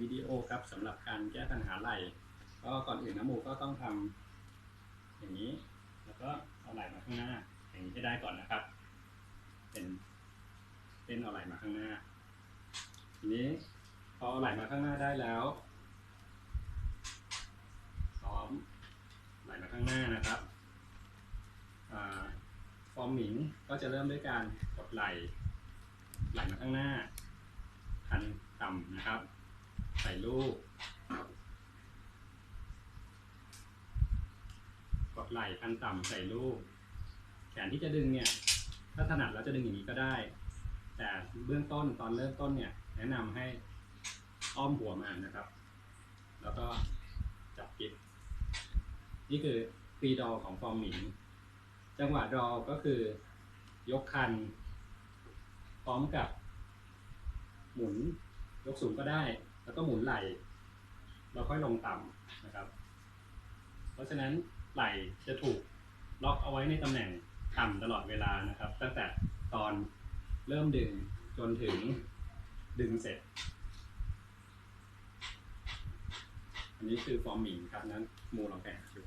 วิดีโอครับสำหรับการแก้ปัญหาไหล่ก็ก่อนอื่นนะหมูกก็ต้องทำอย่างนี้ แล้วก็เอาไหล่มาข้างหน้า อย่างนี้ให้ได้ก่อนนะครับ เป็นเป็นเอาไหล่มาข้างหน้าทีนี้พอเอาไหล่มาข้างหน้าได้แล้วซ้อมไหล่มาข้างหน้านะครับฟอร์มหมิงก็จะเริ่มด้วยการกดไหล่ไหลมาข้างหน้าคันต่ำนะครับ ใส่ลูกกดไหล่คันต่ำใส่ลูกแขนที่จะดึงเนี่ย ถ้าถนัดแล้วจะดึงอย่างนี้ก็ได้ แต่เบื้องต้นตอนเริ่มต้นเนี่ย แนะนำให้อ้อมหัวมันะครับ แล้วก็จับกิบนี่คือฟรีดอของฟอร์มหมิงจังหวะดอก็คือยกคัน พร้อมกับ หมุนยกสูงก็ได้ แล้วก็หมุนไหล่เราค่อยลงต่ำนะครับ เพราะฉะนั้นไหล่จะถูกล็อกเอาไว้ในตำแหน่งต่ำตลอดเวลานะครับ ตั้งแต่ตอนเริ่มดึงจนถึงดึงเสร็จ อันนี้คือฟอร์มหมิงครับนั้นมูลองแกะดู